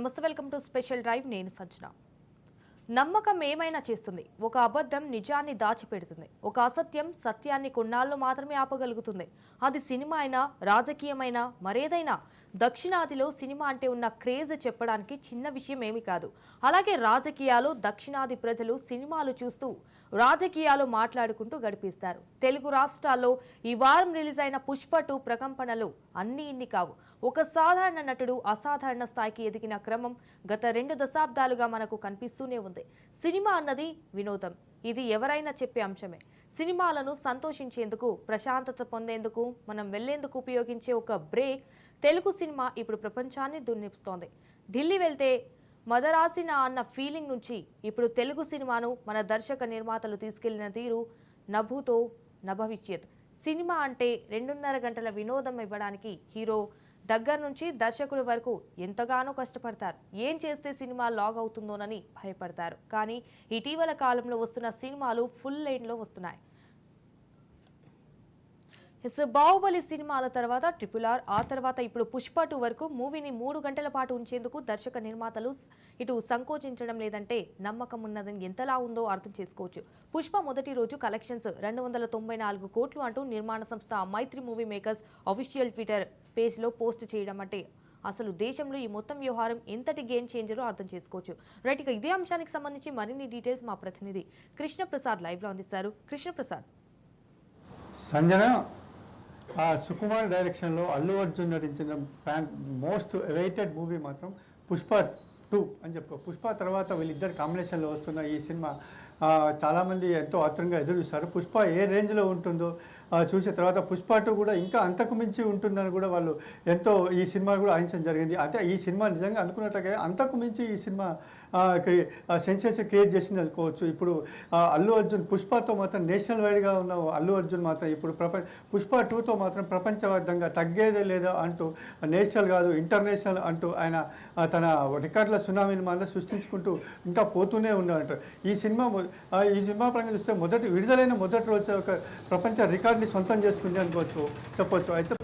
నమస్తే welcome to special drive. నేను సజ్జన నమ్మకం ఏమైనా చేస్తుంది ఒక అబద్ధం నిజాన్ని దాచిపెడుతుంది ఒక అసత్యం సత్యాన్ని కొన్నాళ్ళు మాత్రమే ఆపగలుగుతుంది అది సినిమా అయినా రాజకీయమైనా మరేదైనా దక్షిణాదిలో సినిమా అంటే ఉన్న క్రేజ్ చెప్పడానికి చిన్న విషయం ఏమీ కాదు. అలాగే రాజకీయాలు దక్షిణాది ప్రజలు సినిమాలు చూస్తూ రాజకీయాలు మాట్లాడుకుంటూ గడిపిస్తారు. తెలుగు రాష్ట్రాల్లో ఈ వారం రిలీజ్ అయిన పుష్ప టూ ప్రకంపనలు అన్ని ఇన్ని కావు. ఒక సాధారణ నటుడు అసాధారణ స్థాయికి ఎదిగిన క్రమం గత రెండు దశాబ్దాలుగా మనకు కనిపిస్తూనే ఉంది. సినిమా అన్నది వినోదం. ఇది ఎవరైనా చెప్పే అంశమే. సినిమాలను సంతోషించేందుకు ప్రశాంతత పొందేందుకు మనం వెళ్ళేందుకు ఉపయోగించే ఒక బ్రేక్ తెలుగు సినిమా ఇప్పుడు ప్రపంచాన్ని దున్నిస్తోంది. ఢిల్లీ వెళ్తే మదరాసిన అన్న ఫీలింగ్ నుంచి ఇప్పుడు తెలుగు సినిమాను మన దర్శక నిర్మాతలు తీసుకెళ్ళిన తీరు నభుతో నభవిష్యత్. సినిమా అంటే రెండున్నర గంటల వినోదం ఇవ్వడానికి హీరో దగ్గర నుంచి దర్శకుడి వరకు ఎంతగానో కష్టపడతారు. ఏం చేస్తే సినిమా లాగ్ అవుతుందోనని భయపడతారు. కానీ ఇటీవల కాలంలో వస్తున్న సినిమాలు ఫుల్ లైన్లో వస్తున్నాయి. ఎస్ బాహుబలి సినిమాల తర్వాత ట్రిపుల్ ఆర్ ఆ తర్వాత ఇప్పుడు పుష్ప టూ వరకు మూవీని మూడు గంటల పాటు ఉంచేందుకు దర్శక నిర్మాతలు ఇటు సంకోచించడం లేదంటే నమ్మకం ఉన్నదని ఎంతలా ఉందో అర్థం చేసుకోవచ్చు. పుష్ప మొదటి రోజు కలెక్షన్స్ రెండు వందల తొంభై నాలుగు కోట్లు అంటూ నిర్మాణ సంస్థ Mythri movie makers official Twitter పేజ్లో పోస్ట్ చేయడం అంటే అసలు దేశంలో ఈ మొత్తం వ్యవహారం ఎంతటి గేమ్ చేంజరో అర్థం చేసుకోవచ్చు. రైట్ ఇక ఇదే అంశానికి సంబంధించి మరిన్ని డీటెయిల్స్ మా ప్రతినిధి కృష్ణప్రసాద్ లైవ్లో అందిస్తారు. కృష్ణప్రసాద్. సంజన ఆ సుకుమార్ డైరెక్షన్లో అల్లు అర్జున్ నటించిన ఫ్యాన్ మోస్ట్ అవైటెడ్ మూవీ మాత్రం పుష్ప టూ అని చెప్పుకో. పుష్ప తర్వాత వీళ్ళిద్దరు కాంబినేషన్లో వస్తున్న ఈ సినిమా చాలామంది ఎంతో ఆత్రంగా ఎదురు చూస్తారు పుష్ప ఏ రేంజ్లో ఉంటుందో చూసిన తర్వాత పుష్ప టూ కూడా ఇంకా అంతకు మించి ఉంటుందని కూడా వాళ్ళు ఎంతో ఈ సినిమా కూడా ఆయించడం జరిగింది. అయితే ఈ సినిమా నిజంగా అనుకున్నట్టుగా అంతకు మించి ఈ సినిమా సెన్సేషన్ క్రియేట్ చేసింది అనుకోవచ్చు. ఇప్పుడు అల్లు అర్జున్ పుష్పతో మాత్రం నేషనల్ వైడ్గా ఉన్న అల్లు అర్జున్ మాత్రం ఇప్పుడు ప్రపంచ పుష్ప టూతో మాత్రం ప్రపంచవ్యాప్తంగా తగ్గేదే లేదా అంటూ నేషనల్ కాదు ఇంటర్నేషనల్ అంటూ ఆయన తన రికార్డుల సునామీని మాత్రం సృష్టించుకుంటూ ఇంకా పోతూనే ఉన్నాడు ఈ సినిమా ఈ సినిమా పరంగా చూస్తే మొదటి విడుదలైన మొదటి రోజు ఒక ప్రపంచ రికార్డుని సొంతం చేసుకుంది అనుకోవచ్చు చెప్పొచ్చు. అయితే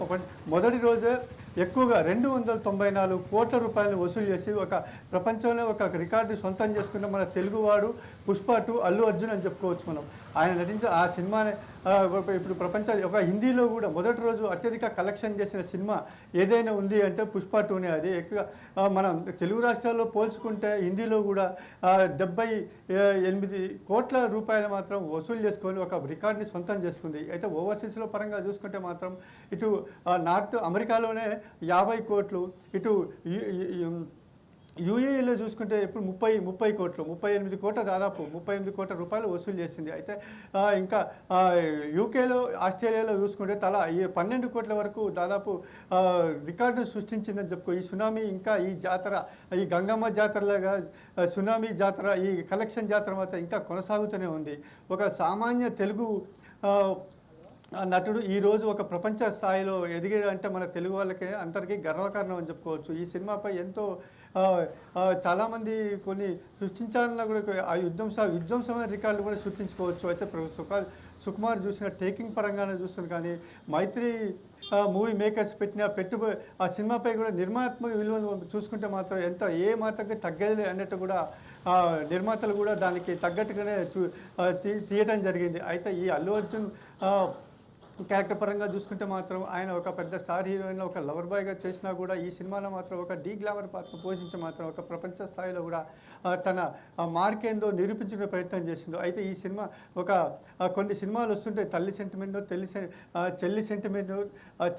మొదటి రోజే ఎక్కువగా రెండు వందల తొంభై నాలుగు కోట్ల రూపాయలు వసూలు చేసి ఒక ప్రపంచంలో ఒక రికార్డు సొంతం చేసుకున్న మన తెలుగువాడు పుష్ప టు అల్లు అర్జున్ అని చెప్పుకోవచ్చు మనం. ఆయన నటించిన ఆ సినిమానే ఇప్పుడు ప్రపంచ ఒక హిందీలో కూడా మొదటి రోజు అత్యధిక కలెక్షన్ చేసిన సినిమా ఏదైనా ఉంది అంటే పుష్ప టూనే. అది ఎక్కువ మనం తెలుగు రాష్ట్రాల్లో పోల్చుకుంటే హిందీలో కూడా డెబ్బై ఎనిమిది కోట్ల రూపాయలు మాత్రం వసూలు చేసుకొని ఒక రికార్డ్ని సొంతం చేసుకుంది. అయితే ఓవర్సీస్లో పరంగా చూసుకుంటే మాత్రం ఇటు నార్త్ అమెరికాలోనే యాభై కోట్లు ఇటు యూఏఈలో చూసుకుంటే ఇప్పుడు ముప్పై ముప్పై కోట్లు ముప్పై ఎనిమిది కోట్ల దాదాపు ముప్పై ఎనిమిది కోట్ల రూపాయలు వసూలు చేసింది. అయితే ఇంకా యూకేలో ఆస్ట్రేలియాలో చూసుకుంటే తలా ఈ పన్నెండు కోట్ల వరకు దాదాపు రికార్డు సృష్టించిందని చెప్పుకో ఈ సునామీ ఇంకా ఈ జాతర ఈ గంగమ్మ జాతరలాగా సునామీ జాతర ఈ కలెక్షన్ జాతర మాత్రం ఇంకా కొనసాగుతూనే ఉంది. ఒక సామాన్య తెలుగు నటుడు ఈరోజు ఒక ప్రపంచ స్థాయిలో ఎదిగాడు అంటే మన తెలుగు వాళ్ళకే అందరికీ గర్వకారణం అని చెప్పుకోవచ్చు. ఈ సినిమాపై ఎంతో చాలామంది కొన్ని సృష్టించాలన్నా కూడా ఆ విధ్వంస విధ్వంసమైన రికార్డులు కూడా సృష్టించుకోవచ్చు. అయితే ప్ర- సుకుమార్ చూసిన టేకింగ్ పరంగానే చూస్తాను కానీ మైత్రి మూవీ మేకర్స్ పెట్టిన పెట్టుబడి ఆ సినిమాపై కూడా నిర్మాణాత్మక విలువను చూసుకుంటే మాత్రం ఎంత ఏ మాత్రం తగ్గేది అన్నట్టు కూడా నిర్మాతలు కూడా దానికి తగ్గట్టుగానే చూ తీ- తీయటం జరిగింది. అయితే ఈ అల్లు అర్జున్ క్యారెక్టర్ పరంగా చూసుకుంటే మాత్రం ఆయన ఒక పెద్ద స్టార్ హీరోయిన్ ఒక లవర్ బాయ్గా చేసినా కూడా ఈ సినిమాలో మాత్రం ఒక డీ గ్లామర్ పాత్ర పోషించి మాత్రం ఒక ప్రపంచ స్థాయిలో కూడా తన మార్కేందో నిరూపించుకునే ప్రయత్నం చేసిండు. అయితే ఈ సినిమా ఒక కొన్ని సినిమాలు వస్తుంటాయి తల్లి సెంటిమెంట్ తెల్లి చెల్లి సెంటిమెంట్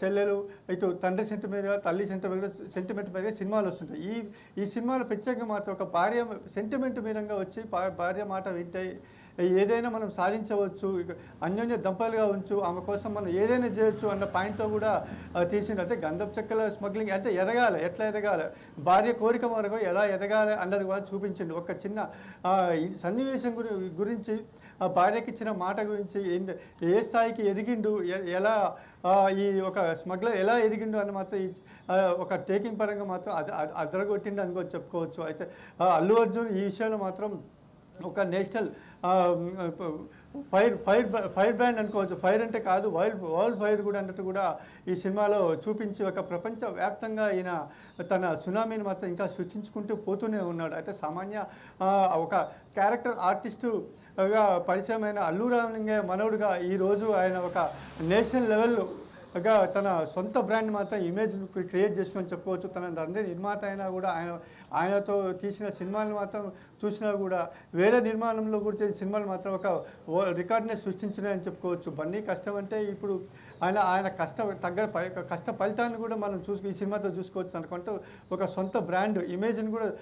చెల్లెలు ఇటు తండ్రి సెంటిమెంట్ తల్లి సెంటిమెంట్ సెంటిమెంట్ మీద సినిమాలు వస్తుంటాయి. ఈ ఈ సినిమాలో ప్రత్యేకంగా మాత్రం ఒక భార్య సెంటిమెంట్ మీదంగా వచ్చి భార్య మాట వింటాయి ఏదైనా మనం సాధించవచ్చు అన్యోన్య దంపలుగా ఉంచు ఆమె కోసం మనం ఏదైనా చేయొచ్చు అన్న పాయింట్తో కూడా ఆ, తీసిండు. అంటే గంధపు చెక్కల స్మగ్లింగ్ అంటే ఎదగాలి ఎట్లా ఎదగాలి? భార్య కోరిక వరకు ఎలా ఎదగాలి అన్నది కూడా చూపించండి. ఒక చిన్న సన్నివేశం గురి గురించి ఆ భార్యకి ఇచ్చిన మాట గురించి ఏ స్థాయికి ఎదిగిండు ఎలా ఈ ఒక స్మగ్లర్ ఎలా ఎదిగిండు అని మాత్రం ఒక టేకింగ్ పరంగా మాత్రం అది అదరగొట్టిండు అనుకో చెప్పుకోవచ్చు. అయితే అల్లు అర్జున్ ఈ విషయంలో మాత్రం ఒక national fire fire fire brand అనుకోవచ్చు. ఫైర్ అంటే కాదు వరల్డ్ వరల్డ్ ఫైర్ కూడా అన్నట్టు కూడా ఈ సినిమాలో చూపించి ఒక ప్రపంచ వ్యాప్తంగా ఈయన తన సునామీని మాత్రం ఇంకా సృష్టించుకుంటూ పోతూనే ఉన్నాడు. అయితే సామాన్య ఒక క్యారెక్టర్ ఆర్టిస్టుగా పరిచయమైన అల్లు రామలింగయ్య మనవుడుగా ఈరోజు ఆయన ఒక నేషనల్ లెవెల్ గా తన సొంత బ్రాండ్ మాత్రం ఇమేజ్ క్రియేట్ చేసుకొని చెప్పుకోవచ్చు. తన అందరి నిర్మాత అయినా కూడా ఆయన ఆయనతో తీసిన సినిమాలు మాత్రం చూసినా కూడా వేరే నిర్మాణంలో కూడా చేసిన సినిమాలు మాత్రం ఒక రికార్డ్ని సృష్టించినాయని చెప్పుకోవచ్చు. బన్నీ కష్టం అంటే ఇప్పుడు ఆయన ఆయన కష్ట తగ్గ ప- కష్ట ఫలితాన్ని కూడా మనం చూసు ఈ సినిమాతో చూసుకోవచ్చు అనుకుంటూ ఒక సొంత బ్రాండ్ ఇమేజ్ని కూడా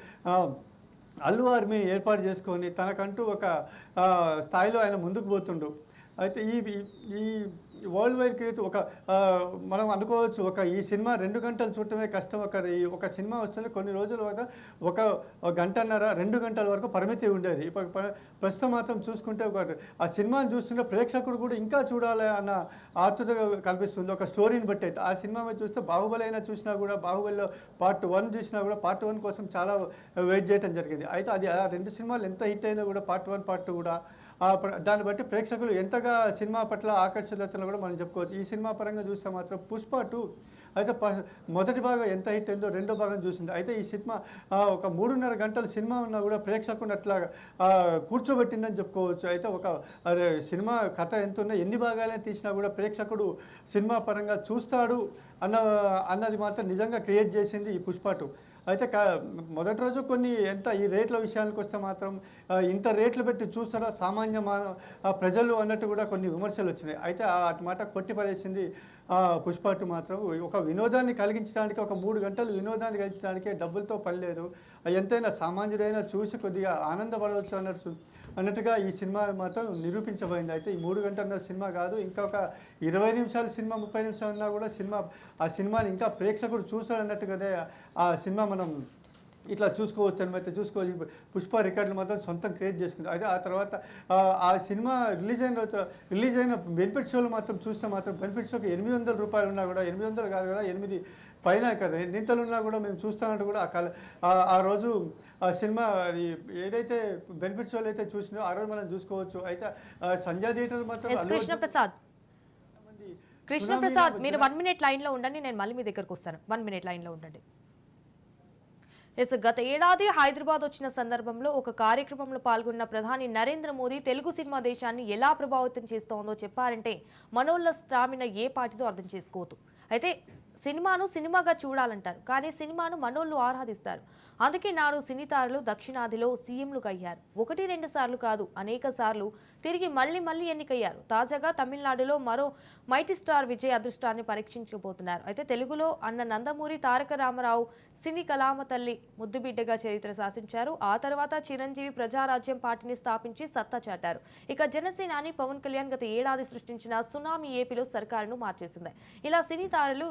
అల్లు ఆర్మీని ఏర్పాటు చేసుకొని తనకంటూ ఒక స్థాయిలో ఆయన ముందుకు పోతుండు. అయితే ఈ- ఈ వరల్డ్ వైడ్ క్రేజ్ ఒక మనం అనుకోవచ్చు ఒక ఈ సినిమా రెండు గంటలు చూడటమే కష్టం. ఒక ఒక సినిమా వస్తుంది కొన్ని రోజుల వరకు ఒక గంటన్నర రెండు గంటల వరకు పరిమితి ఉండేది. ఇప్పుడు ప్రస్తుతం మాత్రం చూసుకుంటే ఒక ఆ సినిమాని చూస్తుంటే ప్రేక్షకుడు కూడా ఇంకా చూడాలి అన్న ఆతృత కనిపిస్తుంది ఒక స్టోరీని బట్టి అయితే. ఆ సినిమా మీద చూస్తే బాహుబలి అయినా చూసినా కూడా బాహుబలిలో పార్ట్ వన్ చూసినా కూడా పార్ట్ వన్ కోసం చాలా వెయిట్ చేయడం జరిగింది. అయితే అది ఆ రెండు సినిమాలు ఎంత హిట్ అయినా కూడా పార్ట్ వన్ పార్ట్ టూ కూడా దాన్ని బట్టి ప్రేక్షకులు ఎంతగా సినిమా పట్ల ఆకర్షితులవుతున్నా కూడా మనం చెప్పుకోవచ్చు. ఈ సినిమా పరంగా చూస్తే మాత్రం పుష్ప టూ అయితే ప మొదటి భాగం ఎంత హిట్ అయిందో రెండో భాగం చూసింది. అయితే ఈ సినిమా ఒక మూడున్నర గంటల సినిమా ఉన్నా కూడా ప్రేక్షకుని అట్లా కూర్చోబెట్టిందని చెప్పుకోవచ్చు. అయితే ఒక అదే సినిమా కథ ఎంత ఉన్నా ఎన్ని భాగాలే తీసినా కూడా ప్రేక్షకుడు సినిమా పరంగా చూస్తాడు అన్న అన్నది మాత్రం నిజంగా క్రియేట్ చేసింది ఈ పుష్ప టూ. అయితే క మొదటి రోజు కొన్ని ఎంత ఈ రేట్ల విషయానికి వస్తే మాత్రం ఇంత రేట్లు పెట్టి చూస్తారా సామాన్య ప్రజలు అన్నట్టు కూడా కొన్ని విమర్శలు వచ్చినాయి. అయితే అటు మాట కొట్టిపడేసింది ఆ, పుష్ప మాత్రం. ఒక వినోదాన్ని కలిగించడానికి ఒక మూడు గంటలు వినోదాన్ని కలిగించడానికి డబ్బులతో పని లేదు ఎంతైనా సామాన్యుడైనా చూసి కొద్దిగా ఆనందపడవచ్చు అన్నట్టు అన్నట్టుగా ఈ సినిమా మాత్రం నిరూపించబడింది. అయితే ఈ మూడు గంటల సినిమా కాదు ఇంకొక ఇరవై నిమిషాల సినిమా ముప్పై నిమిషాలు ఉన్నా కూడా సినిమా ఆ సినిమాని ఇంకా ప్రేక్షకుడు చూస్తాడన్నట్టుగానే ఆ సినిమా మనం ఇట్లా చూసుకోవచ్చు అనమాట చూసుకోవచ్చు. పుష్ప రికార్డులు మాత్రం సొంతం క్రియేట్ చేసుకుంది. అయితే ఆ తర్వాత ఆ, సినిమా రిలీజ్ అయిన రిలీజ్ అయిన బెనిఫిట్ షోలు మాత్రం చూస్తే మాత్రం బెనిఫిట్ షోకి ఎనిమిది వందల రూపాయలు ఉన్నా కూడా ఎనిమిది వందలు కాదు కదా ఎనిమిది పైన రెండింతలు ఉన్నా కూడా మేము చూస్తామంటే కూడా ఆ ఆ- రోజు ఆ సినిమా ఏదైతే బెనిఫిట్ షోలు అయితే చూసినో ఆ రోజు మనం చూసుకోవచ్చు. అయితే ఆ, సంజయ్ థియేటర్ మాత్రం ఎస్ అల్లు కృష్ణ అర్జున్ ప్రసాద్ మంది కృష్ణ సునామీ ప్రసాద్ నాకు మీరు వన్ మినిట్ లైన్లో ఉండండి నేను మళ్ళీ మీ దగ్గరకు వస్తాను. వన్ మినిట్ లైన్లో ఉండండి. ఎస్ గత ఏడాది హైదరాబాద్ వచ్చిన సందర్భంలో ఒక కార్యక్రమంలో పాల్గొన్న ప్రధాని నరేంద్ర మోదీ తెలుగు సినిమా దేశాన్ని ఎలా ప్రభావితం చేస్తోందో చెప్పారంటే మనోళ్ళ స్టామిన ఏ పాటితో అర్థం చేసుకోవద్దు. అయితే సినిమాను సినిమాగా చూడాలంటారు. కానీ సినిమాను మనోళ్ళు ఆరాధిస్తారు. అందుకే నాడు సినీతారులు దక్షిణాదిలో సీఎంలుగా అయ్యారు. ఒకటి రెండు సార్లు కాదు అనేక సార్లు తిరిగి మళ్ళీ మళ్ళీ ఎన్నికయ్యారు. తాజాగా తమిళనాడులో మరో మైటీ స్టార్ విజయ్ అదృష్టాన్ని పరీక్షించబోతున్నారు. అయితే తెలుగులో అన్న నందమూరి తారక రామారావు సినీ కళామ తల్లి ముద్దుబిడ్డగా చరిత్ర శాసించారు. ఆ తర్వాత చిరంజీవి ప్రజారాజ్యం పార్టీని స్థాపించి సత్తా చాటారు. ఇక జనసేనాని పవన్ కళ్యాణ్ గత ఏడాది సృష్టించిన సునామీ ఏపీలో సర్కారును మార్చేసింది. ఇలా సినీ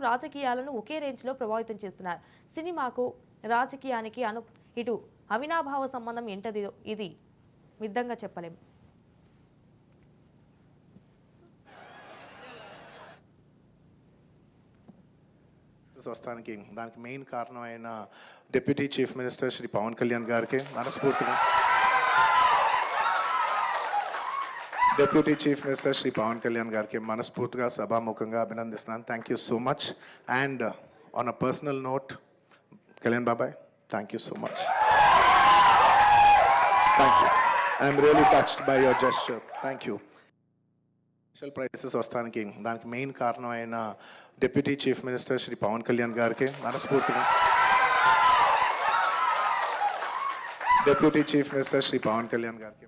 రాజకీయ రాజకీయాలను ఒకే రేంజ్లో ప్రభావితం చేస్తున్నారు. సినిమాకు రాజకీయానికి అను ఇటు అవినాభావ సంబంధం ఏంటది? ఇది మిద్దంగా చెప్పలేం. స్వస్థానికి దానికి మెయిన్ కారణమైన deputy chief minister Shri Pawan Kalyan గారికి మనస్ఫూర్తిగా deputy chief minister Shri Pawan Kalyan గారికి మనస్ఫూర్తిగా సభాముఖంగా అభినందిస్తున్నాను. Thank you so much and on a personal note Kalyan బాబాయ్ thank you so much thank you I'm really touched by your gesture thank you special prices వస్తానికి దానికి main కారణమైన deputy chief minister Shri Pawan Kalyan గారికి మనస్ఫూర్తిగా. Deputy chief minister Shri Pawan Kalyan గారికి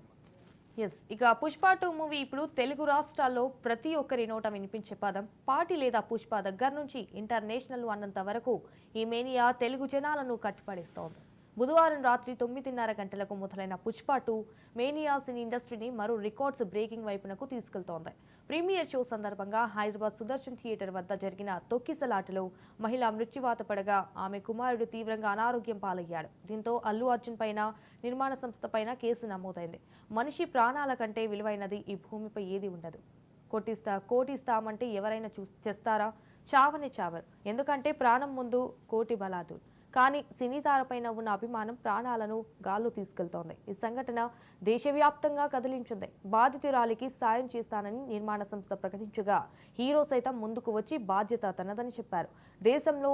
ఎస్ ఇక Pushpa two movie ఇప్పుడు తెలుగు రాష్ట్రాల్లో ప్రతి ఒక్కరి నోట వినిపించే పదం పాటి లేదా పుష్ప దగ్గర నుంచి ఇంటర్నేషనల్ అన్నంత వరకు ఈ మేనియా తెలుగు జనాలను కట్టిపడేస్తోంది బుధవారం రాత్రి తొమ్మిదిన్నర గంటలకు మొదలైన పుష్పాటు టూ మేనియా సినీ ఇండస్ట్రీని మరో రికార్డ్స్ బ్రేకింగ్ వైపునకు తీసుకెళ్తోంది. ప్రీమియర్ షో సందర్భంగా హైదరాబాద్ సుదర్శన్ థియేటర్ వద్ద జరిగిన తొక్కిసలాటలో మహిళ మృత్యువాత పడగా ఆమె కుమారుడు తీవ్రంగా అనారోగ్యం పాలయ్యాడు. దీంతో అల్లు అర్జున్ పైన నిర్మాణ సంస్థ పైన కేసు నమోదైంది. మనిషి ప్రాణాల కంటే విలువైనది ఈ భూమిపై ఏది ఉండదు. కొట్టిస్తా కోటిస్తామంటే ఎవరైనా చూ చేస్తారా? చావని చావరు. ఎందుకంటే ప్రాణం ముందు కోటి బలాదు కానీ సినీ తారపైన ఉన్న అభిమానం ప్రాణాలను గాల్లో తీసుకెళ్తోంది. ఈ సంఘటన దేశవ్యాప్తంగా కదిలించింది. బాధితురాలికి సాయం చేస్తానని నిర్మాణ సంస్థ ప్రకటించగా హీరో సైతం ముందుకు వచ్చి బాధ్యత తనదని చెప్పారు. దేశంలో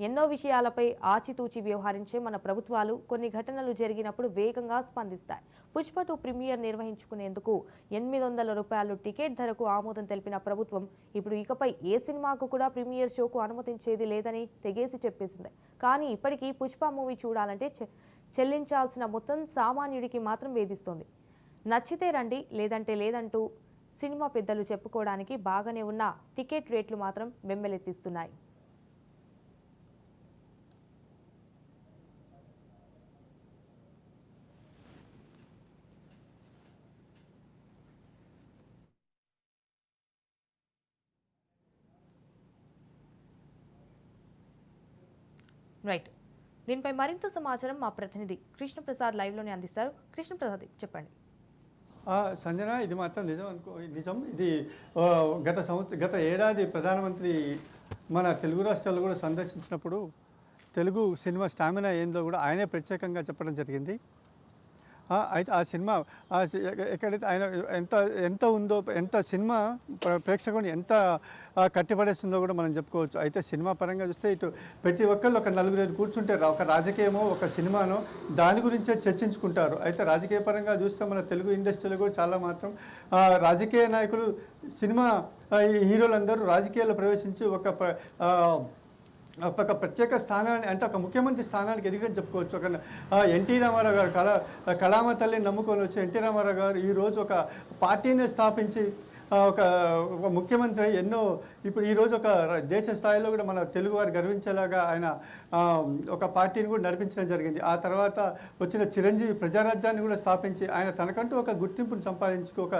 ఎన్నో విషయాలపై ఆచితూచి వ్యవహరించే మన ప్రభుత్వాలు కొన్ని ఘటనలు జరిగినప్పుడు వేగంగా స్పందిస్తాయి. పుష్ప టూ ప్రీమియర్ నిర్వహించుకునేందుకు ఎనిమిది వందల రూపాయలు టికెట్ ధరకు ఆమోదం తెలిపిన ప్రభుత్వం ఇప్పుడు ఇకపై ఏ సినిమాకు కూడా ప్రీమియర్ షోకు అనుమతించేది లేదని తెగేసి చెప్పేసింది. కానీ ఇప్పటికీ పుష్ప మూవీ చూడాలంటే చె- చెల్లించాల్సిన మొత్తం సామాన్యుడికి మాత్రం వేధిస్తోంది. నచ్చితే రండి లేదంటే లేదంటూ సినిమా పెద్దలు చెప్పుకోవడానికి బాగానే ఉన్న టికెట్ రేట్లు మాత్రం బెంబెలెత్తిస్తున్నాయి రైట్. దీనిపై మరింత సమాచారం మా ప్రతినిధి కృష్ణప్రసాద్ లైవ్లోనే అందిస్తారు. కృష్ణప్రసాద్ చెప్పండి. సంజన ఇది మాత్రం నిజం అనుకో నిజం. ఇది గత సంవత్సరం గత ఏడాది ప్రధానమంత్రి మన తెలుగు రాష్ట్రాలు కూడా సందర్శించినప్పుడు తెలుగు సినిమా స్టామినా ఏందో కూడా ఆయనే ప్రత్యేకంగా చెప్పడం జరిగింది. అయితే ఆ సినిమా ఆ సి- ఎక్కడైతే ఆయన ఎంత ఎంత ఉందో ఎంత సినిమా ప్రేక్షకుడు ప్రేక్షకుని ఎంత కట్టిపడేస్తుందో కూడా మనం చెప్పుకోవచ్చు. అయితే సినిమా పరంగా చూస్తే ఇటు ప్రతి ఒక్కళ్ళు ఒక నలుగురు ఐదు కూర్చుంటే ఒక రాజకీయమో ఒక సినిమానో దాని గురించే చర్చించుకుంటారు. అయితే రాజకీయ పరంగా చూస్తే మన తెలుగు ఇండస్ట్రీలో కూడా చాలా మాత్రం రాజకీయ నాయకులు సినిమా హీరోలందరూ రాజకీయాల్లో ప్రవేశించి ఒక ఒక ప్రత్యేక స్థానాన్ని అంటే ఒక ముఖ్యమంత్రి స్థానానికి ఎదిగని చెప్పుకోవచ్చు. ఒక ఎన్టీ రామారావు గారు కళా కళామ తల్లిని నమ్ముకొని వచ్చి ఎన్టీ రామారావు గారు ఈరోజు ఒక పార్టీని స్థాపించి ఒక ఒక ముఖ్యమంత్రి అయి ఎన్నో ఇప్పుడు ఈరోజు ఒక దేశ స్థాయిలో కూడా మన తెలుగు వారు గర్వించేలాగా ఆయన ఒక పార్టీని కూడా నడిపించడం జరిగింది. ఆ తర్వాత వచ్చిన చిరంజీవి ప్రజారాజ్యాన్ని కూడా స్థాపించి ఆయన తనకంటూ ఒక గుర్తింపును సంపాదించుకు ఒక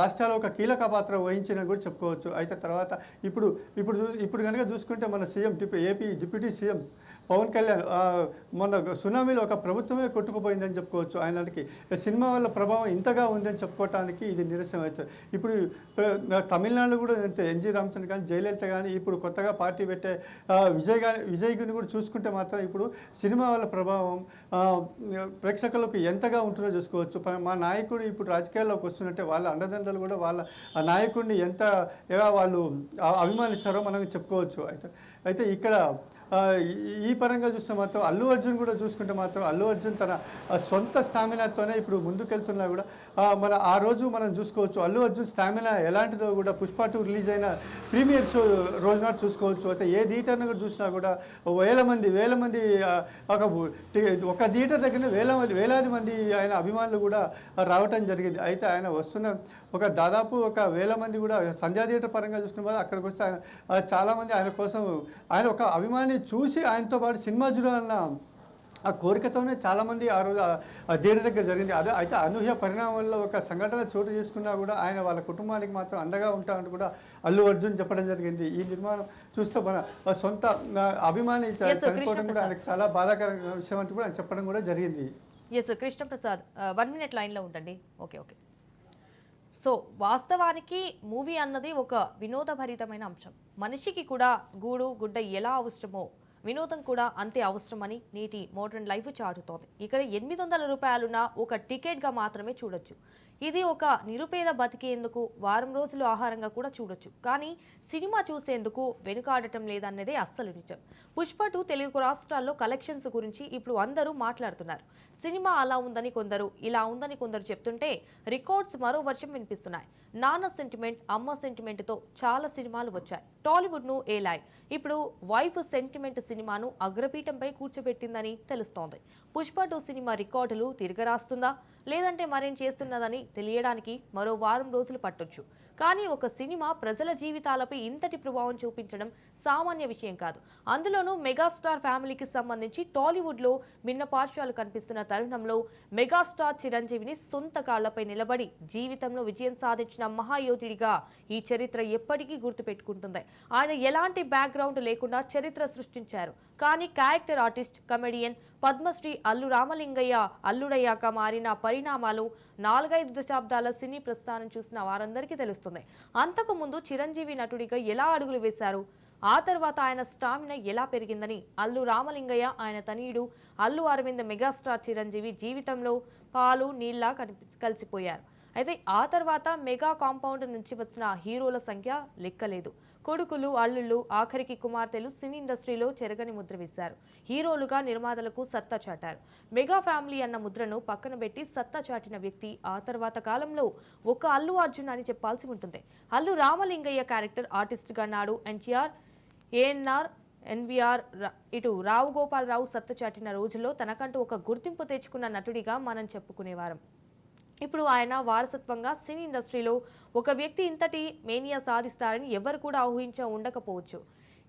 రాష్ట్రాల్లో ఒక కీలక పాత్ర వహించిన కూడా చెప్పుకోవచ్చు. అయితే తర్వాత ఇప్పుడు ఇప్పుడు ఇప్పుడు కనుక చూసుకుంటే మన CM deputy AP deputy CM Pawan Kalyan మొన్న సునామీలో ఒక ప్రభుత్వమే కొట్టుకుపోయిందని చెప్పుకోవచ్చు. ఆయనకి సినిమా వల్ల ప్రభావం ఇంతగా ఉందని చెప్పుకోవటానికి ఇది నిరసన అవుతుంది. ఇప్పుడు తమిళనాడు తమిళనాడులో కూడా అంతే. ఎన్జి రామచంద్ర కానీ జయలలిత కానీ ఇప్పుడు కొత్తగా పార్టీ పెట్టే విజయ్ కానీ విజయ్ గురిని కూడా చూసుకుంటే మాత్రం ఇప్పుడు సినిమా వల్ల ప్రభావం ప్రేక్షకులకు ఎంతగా ఉంటుందో చూసుకోవచ్చు. మా నాయకుడు ఇప్పుడు రాజకీయాల్లోకి వస్తున్నట్టే వాళ్ళ అండదండలు కూడా వాళ్ళ నాయకుడిని ఎంత ఎలా వాళ్ళు అభిమానిస్తారో మనం చెప్పుకోవచ్చు. అయితే అయితే ఇక్కడ ఈ- పరంగా చూస్తే మాత్రం అల్లు అర్జున్ కూడా చూసుకుంటే మాత్రం అల్లు అర్జున్ తన సొంత స్టామినాతోనే ఇప్పుడు ముందుకెళ్తున్నా కూడా మన ఆ రోజు మనం చూసుకోవచ్చు. అల్లు అర్జున్ స్టామినా ఎలాంటిదో కూడా పుష్ప టూ రిలీజ్ అయిన ప్రీమియర్ షో రోజు నాడు చూసుకోవచ్చు. అయితే ఏ థియేటర్ను కూడా చూసినా కూడా వేల మంది వేల మంది ఒక ఒక థియేటర్ దగ్గర వేల మంది వేలాది మంది ఆయన అభిమానులు కూడా రావటం జరిగింది. అయితే ఆయన వస్తున్న ఒక దాదాపు ఒక వేల మంది కూడా సంధ్యా థియేటర్ పరంగా చూసుకున్న అక్కడికి వస్తే ఆయన చాలామంది ఆయన కోసం ఆయన ఒక అభిమాని చూసి ఆయనతో పాటు సినిమా చూడాలన్న ఆ కోరికతోనే చాలామంది ఆ రోజు థియేటర్ దగ్గర జరిగింది. అదే అయితే అనూహ్య పరిణామం వల్ల ఒక సంఘటన చోటు చేసుకున్నా కూడా ఆయన వాళ్ళ కుటుంబానికి మాత్రం అండగా ఉంటామంటూ కూడా అల్లు అర్జున్ చెప్పడం జరిగింది. ఈ నిర్మాణం చూస్తే మన సొంత అభిమాని చనిపోవడం కూడా. ఆయనకు చాలా బాధాకరమైన విషయం అంటూ కూడా ఆయన చెప్పడం కూడా జరిగింది. ఎస్ కృష్ణప్రసాద్ వన్ మినిట్ లైన్లో ఉండండి. Okay okay. సో వాస్తవానికి మూవీ అన్నది ఒక వినోదభరితమైన అంశం. మనిషికి కూడా గూడు గుడ్డ ఎలా అవసరమో వినోదం కూడా అంతే అవసరమని నేటి మోడర్న్ లైఫ్ చాటుతోంది. ఇక్కడ ఎనిమిది వందల రూపాయలున్న ఒక టికెట్గా మాత్రమే చూడొచ్చు. ఇది ఒక నిరుపేద బతికేందుకు వారం రోజులు ఆహారంగా కూడా చూడొచ్చు. కానీ సినిమా చూసేందుకు వెనుకాడటం లేదన్నదే అస్సలు నిజం. పుష్ప టూ తెలుగు రాష్ట్రాల్లో కలెక్షన్స్ గురించి ఇప్పుడు అందరూ మాట్లాడుతున్నారు. సినిమా అలా ఉందని కొందరు ఇలా ఉందని కొందరు చెప్తుంటే రికార్డ్స్ మరో వర్షం వినిపిస్తున్నాయి. నాన్న సెంటిమెంట్ అమ్మ సెంటిమెంట్తో చాలా సినిమాలు వచ్చాయి. టాలీవుడ్ను ఏలాయ్. ఇప్పుడు వైఫ్ సెంటిమెంట్ సినిమాను అగ్రపీఠంపై కూర్చోబెట్టిందని తెలుస్తోంది. పుష్ప టూ సినిమా రికార్డులు తిరగరాస్తుందా? లేదంటే మరేం చేస్తున్నదని తెలియడానికి మరో వారం రోజులు పట్టొచ్చు. కానీ ఒక సినిమా ప్రజల జీవితాలపై ఇంతటి ప్రభావం చూపించడం సామాన్య విషయం కాదు. అందులోనూ మెగాస్టార్ ఫ్యామిలీకి సంబంధించి టాలీవుడ్లో భిన్న పార్శ్వాలు కనిపిస్తున్న తరుణంలో మెగాస్టార్ చిరంజీవిని సొంత కాళ్ళపై నిలబడి జీవితంలో విజయం సాధించిన మహాయోధుడిగా ఈ చరిత్ర ఎప్పటికీ గుర్తుపెట్టుకుంటుంది. ఆయన ఎలాంటి బ్యాక్గ్రౌండ్ లేకుండా చరిత్ర సృష్టించారు. కానీ character artist comedian Padmashri Allu Ramalingaiah అల్లుడయ్యాక మారిన పరిణామాలు నాలుగైదు దశాబ్దాల సినీ ప్రస్థానం చూసిన వారందరికీ తెలుస్తుంది. అంతకు ముందు చిరంజీవి నటుడిగా ఎలా అడుగులు వేశారు? ఆ తర్వాత ఆయన స్టామినా ఎలా పెరిగిందని? అల్లు రామలింగయ్య ఆయన తనయుడు అల్లు అరవింద్ మెగాస్టార్ చిరంజీవి జీవితంలో పాలు నీళ్ళ కనిపి కలిసిపోయారు. అయితే ఆ తర్వాత మెగా కాంపౌండ్ నుంచి వచ్చిన హీరోల సంఖ్య లెక్కలేదు. కొడుకులు అల్లుళ్ళు ఆఖరికి కుమార్తెలు సినీ ఇండస్ట్రీలో చెరగని ముద్ర వేశారు. హీరోలుగా నిర్మాతలకు సత్తా చాటారు. మెగా ఫ్యామిలీ అన్న ముద్రను పక్కన పెట్టి సత్తా చాటిన వ్యక్తి ఆ తర్వాత కాలంలో ఒక అల్లు అర్జున్ అని చెప్పాల్సి ఉంటుంది. అల్లు రామలింగయ్య క్యారెక్టర్ ఆర్టిస్ట్గా నాడు ఎన్టీఆర్ ఏఎన్ఆర్ ఎన్వీఆర్ ఇటు రావు గోపాలరావు సత్తా చాటిన రోజుల్లో తనకంటూ ఒక గుర్తింపు తెచ్చుకున్న నటుడిగా మనం చెప్పుకునేవారం. ఇప్పుడు ఆయన వారసత్వంగా సినీ ఇండస్ట్రీలో ఒక వ్యక్తి ఇంతటి మేనియా సాధిస్తారని ఎవరు కూడా ఊహించ ఉండకపోవచ్చు.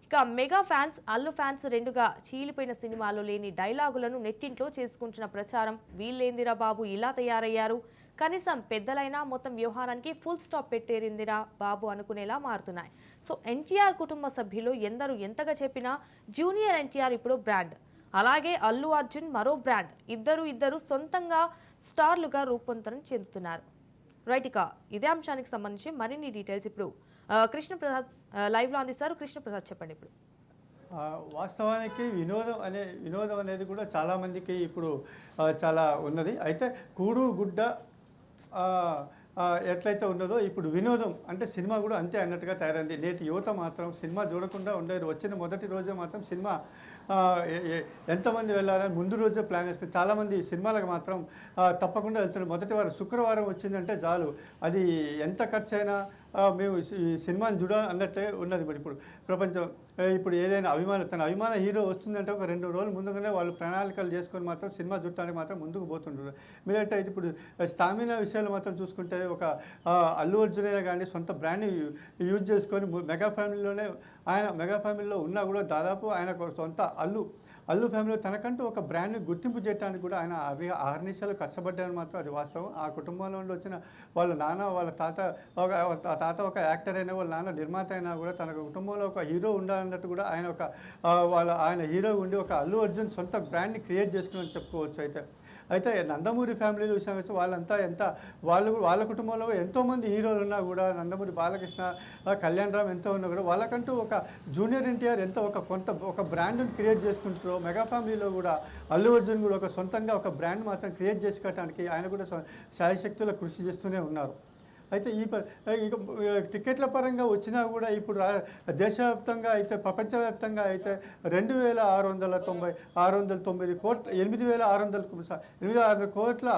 ఇక మెగా ఫ్యాన్స్ అల్లు ఫ్యాన్స్ రెండుగా చీలిపోయిన సినిమాలో లేని డైలాగులను నెట్టింట్లో చేసుకుంటున్న ప్రచారం వీళ్ళేందిరా బాబు ఇలా తయారయ్యారు. కనీసం పెద్దలైనా మొత్తం వ్యవహారానికి ఫుల్ స్టాప్ పెట్టేరిందిరా బాబు అనుకునేలా మారుతున్నాయి. సో ఎన్టీఆర్ కుటుంబ సభ్యులు ఎందరు ఎంతగా చెప్పినా జూనియర్ ఎన్టీఆర్ ఇప్పుడు బ్రాండ్. అలాగే అల్లు అర్జున్ మరో బ్రాండ్. ఇద్దరు ఇద్దరు సొంతంగా స్టార్లుగా రూపాంతరం చెందుతున్నారు. రైట్ ఇక ఇదే అంశానికి సంబంధించి మరిన్ని డీటెయిల్స్ ఇప్పుడు కృష్ణప్రసాద్ లైవ్లో అందిస్తారు. కృష్ణప్రసాద్ చెప్పండి ఇప్పుడు. వాస్తవానికి వినోదం అనే వినోదం అనేది కూడా చాలామందికి ఇప్పుడు చాలా ఉన్నది. అయితే కూడు గుడ్డ ఎట్లయితే ఉన్నదో ఇప్పుడు వినోదం అంటే సినిమా కూడా అంతే అన్నట్టుగా తయారైంది. నేటి యువత మాత్రం సినిమా చూడకుండా ఉండేది. వచ్చిన మొదటి రోజే మాత్రం సినిమా ఎంతమంది వెళ్ళాలని ముందు రోజే ప్లాన్ వేసుకుని చాలామంది సినిమాలకు మాత్రం తప్పకుండా వెళ్తున్నారు. మొదటి వారం శుక్రవారం వచ్చిందంటే చాలు. అది ఎంత ఖర్చు అయినా మేము ఈ సినిమాని చూడ అన్నట్టే ఉన్నది మరి ఇప్పుడు ప్రపంచం. ఇప్పుడు ఏదైనా అభిమానం తన అభిమాన హీరో వస్తుందంటే ఒక రెండు రోజులు ముందుగానే వాళ్ళు ప్రణాళికలు చేసుకొని మాత్రం సినిమా చూడటానికి మాత్రం ముందుకు పోతుంటారు. మీరంటే అయితే ఇప్పుడు స్టామినా విషయాలు మాత్రం చూసుకుంటే ఒక అల్లు అల్లు అర్జునే కానీ సొంత బ్రాండ్ని యూజ్ చేసుకొని మెగా ఫ్యామిలీలోనే ఆయన మెగా ఫ్యామిలీలో ఉన్నా కూడా దాదాపు ఆయన సొంత అల్లు అల్లు ఫ్యామిలీలో తనకంటూ ఒక బ్రాండ్ని గుర్తింపు చేయడానికి కూడా ఆయన అవి ఆర్నిషాలు కష్టపడ్డారని మాత్రం అది వాస్తవం. ఆ కుటుంబంలో నుండి వచ్చిన వాళ్ళ నాన్న వాళ్ళ తాత ఒక తాత ఒక యాక్టర్ అయినా వాళ్ళ నాన్న నిర్మాత అయినా కూడా తన కుటుంబంలో ఒక హీరో ఉండాలన్నట్టు కూడా ఆయన ఒక వాళ్ళ ఆయన హీరో ఉండి ఒక అల్లు అర్జున్ సొంత బ్రాండ్ని క్రియేట్ చేసుకుని చెప్పుకోవచ్చు అయితే. అయితే నందమూరి ఫ్యామిలీలో విషయం వచ్చి వాళ్ళంతా ఎంత వాళ్ళు వాళ్ళ కుటుంబంలో ఎంతోమంది హీరోలు ఉన్నా కూడా నందమూరి బాలకృష్ణ కళ్యాణ్ రామ్ ఎంతో ఉన్నా కూడా వాళ్ళకంటూ ఒక జూనియర్ ఎన్టీఆర్ ఎంత ఒక కొంత ఒక బ్రాండ్ని క్రియేట్ చేసుకుంటారో మెగా ఫ్యామిలీలో కూడా అల్లు అర్జున్ కూడా ఒక సొంతంగా ఒక బ్రాండ్ మాత్రం క్రియేట్ చేసుకోవడానికి ఆయన కూడా శాయశక్తుల కృషి చేస్తూనే ఉన్నారు. అయితే ఈ ప- ఇక టికెట్ల పరంగా వచ్చినా కూడా ఇప్పుడు దేశవ్యాప్తంగా అయితే ప్రపంచవ్యాప్తంగా అయితే రెండు వేల ఆరు వందల తొంభై ఆరు వందల తొమ్మిది కోట్ల ఎనిమిది వేల ఆరు వందల ఎనిమిది ఆరు వందల కోట్ల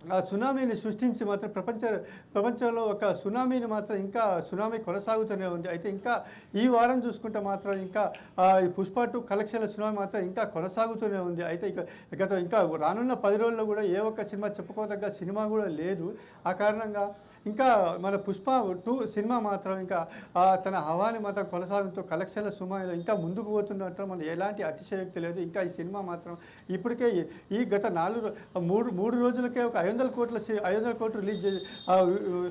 ఆ, సునామీని సృష్టించి మాత్రం ప్రపంచ ప్రపంచంలో ఒక సునామీని మాత్రం ఇంకా సునామీ కొనసాగుతూనే ఉంది. అయితే ఇంకా ఈ వారం చూసుకుంటే మాత్రం ఇంకా ఈ పుష్ప టూ కలెక్షన్ల సునామీ మాత్రం ఇంకా కొనసాగుతూనే ఉంది. అయితే ఇక గత ఇంకా రానున్న పది రోజుల్లో కూడా ఏ ఒక్క సినిమా చెప్పుకోదగ్గ సినిమా కూడా లేదు. ఆ కారణంగా ఇంకా మన పుష్ప టూ సినిమా మాత్రం ఇంకా తన హవాని మాత్రం కొనసాగుతూ కలెక్షన్ల సుమాయిలో ఇంకా ముందుకు పోతున్నట్టు మనం ఎలాంటి అతిశయోక్తి లేదు. ఇంకా ఈ సినిమా మాత్రం ఇప్పటికే ఈ- గత నాలుగు మూడు మూడు రోజులకే ఒక ఐదు వందల కోట్ల సి- ఐదు వందల కోట్లు రిలీజ్ చేసి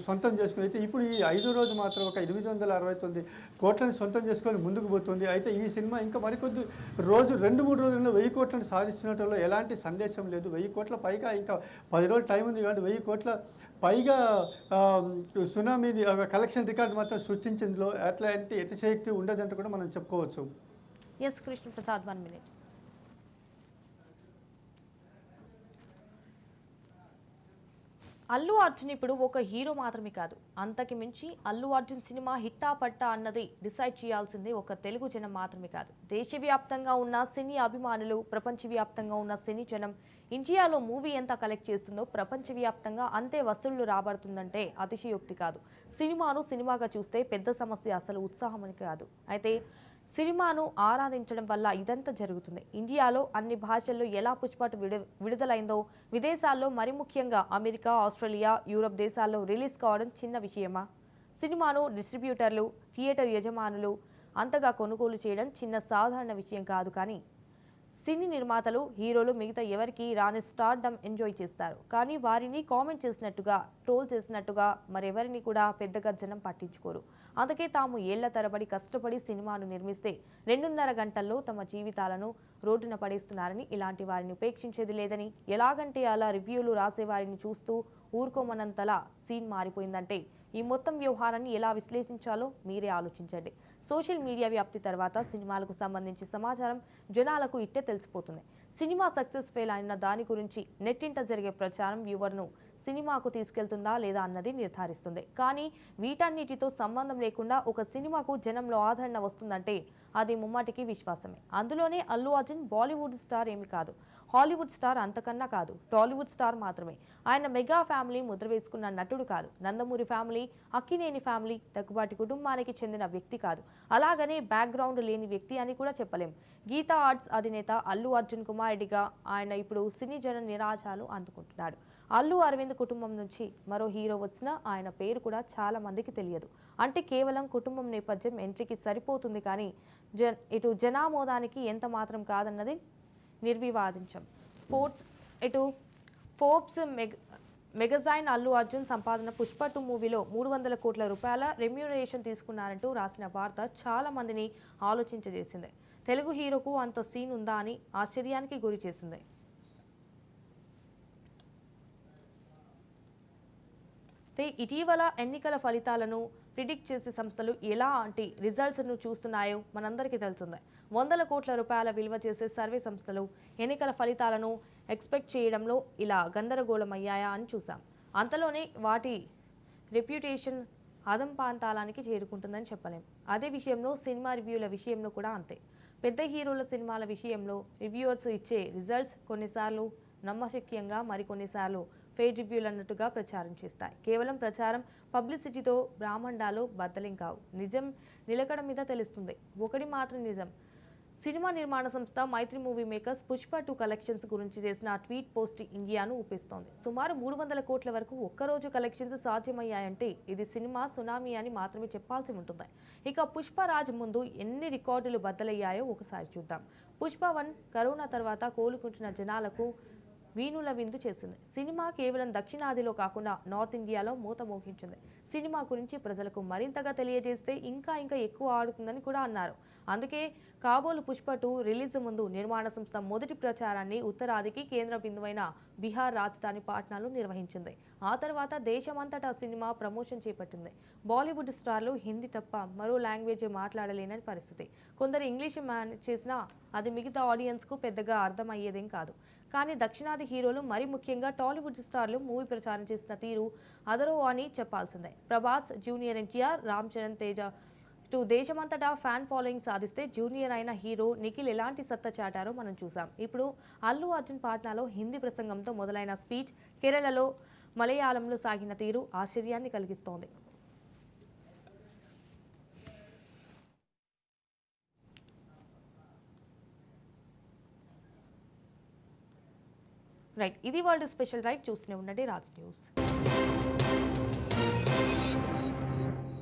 సొంతం చేసుకుని అయితే ఇప్పుడు ఈ ఐదు రోజు మాత్రం ఒక ఎనిమిది వందల అరవై తొమ్మిది కోట్లని సొంతం చేసుకొని ముందుకు పోతుంది. అయితే ఈ సినిమా ఇంకా మరికొద్ది రోజు రెండు మూడు రోజుల్లో వెయ్యి కోట్లను సాధించినట్లో ఎలాంటి సందేశం లేదు. వెయ్యి కోట్ల పైగా ఇంకా పది రోజులు టైం ఉంది కాబట్టి వెయ్యి కోట్ల పైగా సునామీని కలెక్షన్ రికార్డు మాత్రం సృష్టించిందిలో అట్లాంటి అతిశయక్తి ఉండదంటూ కూడా మనం చెప్పుకోవచ్చు. S Krishnaprasad one minute Allu Arjun ఇప్పుడు ఒక హీరో మాత్రమే కాదు. అంతకి మించి అల్లు అర్జున్ సినిమా హిట్టా పట్టా అన్నది డిసైడ్ చేయాల్సింది ఒక తెలుగు జనం మాత్రమే కాదు. దేశవ్యాప్తంగా ఉన్న సినీ అభిమానులు ప్రపంచవ్యాప్తంగా ఉన్న సినీ జనం ఇండియాలో మూవీ ఎంత కలెక్ట్ చేస్తుందో ప్రపంచవ్యాప్తంగా అంతే వసూళ్ళు రాబడుతుందంటే అతిశయోక్తి కాదు. సినిమాను సినిమాగా చూస్తే పెద్ద సమస్య అసలు ఉత్సాహమని కాదు. అయితే సినిమాను ఆరాధించడం వల్ల ఇదంతా జరుగుతుంది. ఇండియాలో అన్ని భాషల్లో ఎలా పుష్పాటు విడు విడుదలైందో విదేశాల్లో మరి ముఖ్యంగా అమెరికా ఆస్ట్రేలియా యూరప్ దేశాల్లో రిలీజ్ కావడం చిన్న విషయమా? సినిమాను డిస్ట్రిబ్యూటర్లు థియేటర్ యజమానులు అంతగా కొనుగోలు చేయడం చిన్న సాధారణ విషయం కాదు కానీ సినీ నిర్మాతలు హీరోలు మిగతా ఎవరికి రాని స్టార్డమ్ ఎంజాయ్ చేస్తారు. కానీ వారిని కామెంట్ చేసినట్టుగా ట్రోల్ చేసినట్టుగా మరెవరిని కూడా పెద్దగా జనం పట్టించుకోరు. అందుకే తాము ఏళ్ళ తరబడి కష్టపడి సినిమాను నిర్మిస్తే రెండున్నర గంటల్లో తమ జీవితాలను రోడ్డున పడేస్తున్నారని ఇలాంటి వారిని ఉపేక్షించేది లేదని ఎలాగంటే అలా రివ్యూలు రాసేవారిని చూస్తూ ఊరుకోమనంతలా సీన్ మారిపోయిందంటే ఈ మొత్తం వ్యవహారాన్ని ఎలా విశ్లేషించాలో మీరే ఆలోచించండి. సోషల్ మీడియా వ్యాప్తి తర్వాత సినిమాలకు సంబంధించి సమాచారం జనాలకు ఇట్టే తెలిసిపోతుంది. సినిమా సక్సెస్ ఫెయిల్ అయిన దాని గురించి నెట్టింట జరిగే ప్రచారం వ్యూవర్ను సినిమాకు తీసుకెళ్తుందా లేదా అన్నది నిర్ధారిస్తుంది. కానీ వీటన్నిటితో సంబంధం లేకుండా ఒక సినిమాకు జనంలో ఆదరణ వస్తుందంటే అది ముమ్మాటికి విశ్వాసమే. అందులోనే అల్లు అర్జున్ బాలీవుడ్ స్టార్ ఏమి కాదు. హాలీవుడ్ స్టార్ అంతకన్నా కాదు టాలీవుడ్ స్టార్ మాత్రమే. ఆయన మెగా ఫ్యామిలీ ముద్ర వేసుకున్న నటుడు కాదు. నందమూరి ఫ్యామిలీ అక్కినేని ఫ్యామిలీ తగ్గుబాటి కుటుంబానికి చెందిన వ్యక్తి కాదు. అలాగనే బ్యాక్గ్రౌండ్ లేని వ్యక్తి అని కూడా చెప్పలేం. గీతా ఆర్ట్స్ అధినేత అల్లు అర్జున్ కుమారుడిగా ఆయన ఇప్పుడు సినీ జన నిరాజాలు అందుకుంటున్నాడు. అల్లు అరవింద్ కుటుంబం నుంచి మరో హీరో వచ్చినా ఆయన పేరు కూడా చాలా మందికి తెలియదు. అంటే కేవలం కుటుంబం నేపథ్యం ఎంట్రీకి సరిపోతుంది కానీ జన్ ఇటు జనామోదానికి ఎంత మాత్రం కాదన్నది నిర్వివాదించం. ఫోర్ట్స్ ఇటు Forbes mag magazine Allu Arjun సంపాదన పుష్ప టూ మూవీలో మూడు వందల కోట్ల రూపాయల రెమ్యూనరేషన్ తీసుకున్నారంటూ రాసిన వార్త చాలా మందిని ఆలోచించజేసింది. తెలుగు హీరోకు అంత సీన్ ఉందా అని ఆశ్చర్యానికి గురి చేసింది. ఇటీవల ఎన్నికల ఫలితాలను ప్రిడిక్ట్ చేసే సంస్థలు ఎలా అంటే రిజల్ట్స్ను చూస్తున్నాయో మనందరికీ తెలిసిందే. వందల కోట్ల రూపాయల విలువ చేసే సర్వే సంస్థలు ఎన్నికల ఫలితాలను ఎక్స్పెక్ట్ చేయడంలో ఇలా గందరగోళమయ్యాయా అని చూసాం అంతలోనే వాటి రెప్యుటేషన్ అదంపాంతాలానికి చేరుకుంటుందని చెప్పలేం. అదే విషయంలో సినిమా రివ్యూల విషయంలో కూడా అంతే. పెద్ద హీరోల సినిమాల విషయంలో రివ్యూవర్స్ ఇచ్చే రిజల్ట్స్ కొన్నిసార్లు నమ్మశక్యంగా మరికొన్నిసార్లు ఫెయిడ్ రివ్యూలు అన్నట్టుగా ప్రచారం చేస్తాయి. కేవలం ప్రచారం పబ్లిసిటీతో బ్రాహ్మణాలు బద్దలిం కావు నిజం నిలకడ మీద తెలుస్తుంది. ఒకటి మాత్రం నిజం. సినిమా నిర్మాణ సంస్థ Mythri movie makers Pushpa two collections గురించి చేసిన ట్వీట్ పోస్ట్ ఇండియాను ఊపిస్తోంది. సుమారు మూడు వందల కోట్ల వరకు ఒక్కరోజు కలెక్షన్స్ సాధ్యమయ్యాయంటే ఇది సినిమా సునామీ అని మాత్రమే చెప్పాల్సి ఉంటుంది. ఇక పుష్పరాజ్ ముందు ఎన్ని రికార్డులు బద్దలయ్యాయో ఒకసారి చూద్దాం. పుష్ప వన్ కరోనా తర్వాత కోలుకుంటున్న జనాలకు వీణుల విందు చేసింది. సినిమా కేవలం దక్షిణాదిలో కాకుండా నార్త్ ఇండియాలో మూత మోగించింది. సినిమా గురించి ప్రజలకు మరింతగా తెలియజేస్తే ఇంకా ఇంకా ఎక్కువ ఆడుతుందని కూడా అన్నారు. అందుకే కాబోలు పుష్ప టూ రిలీజ్ ముందు నిర్మాణ సంస్థ మొదటి ప్రచారాన్ని ఉత్తరాదికి కేంద్ర బిందువైన బీహార్ రాజధాని పాట్నాలో నిర్వహించింది. ఆ తర్వాత దేశమంతటా సినిమా ప్రమోషన్ చేపట్టింది. బాలీవుడ్ స్టార్లు హిందీ తప్ప మరో లాంగ్వేజ్ మాట్లాడలేని పరిస్థితి. కొందరు ఇంగ్లీష్ మ్యాన్ చేసినా అది మిగతా ఆడియన్స్కు పెద్దగా అర్థమయ్యేదేం కాదు. కానీ దక్షిణాది హీరోలు మరి ముఖ్యంగా టాలీవుడ్ స్టార్లు మూవీ ప్రచారం చేసిన తీరు అదరో అని చెప్పాల్సిందే. ప్రభాస్ జూనియర్ ఎన్టీఆర్ రామ్ చరణ్ తేజ ఇటు దేశమంతటా ఫ్యాన్ ఫాలోయింగ్ సాధిస్తే జూనియర్ అయిన హీరో నిఖిల్ ఎలాంటి సత్తా చాటారో మనం చూసాం. ఇప్పుడు అల్లు అర్జున్ పాట్నాలో హిందీ ప్రసంగంతో మొదలైన స్పీచ్ కేరళలో మలయాళంలో సాగిన తీరు ఆశ్చర్యాన్ని కలిగిస్తోంది. రైట్ ఇది వరల్డ్ స్పెషల్ రైట్ చూస్తూనే ఉండండి రాజ్ న్యూస్.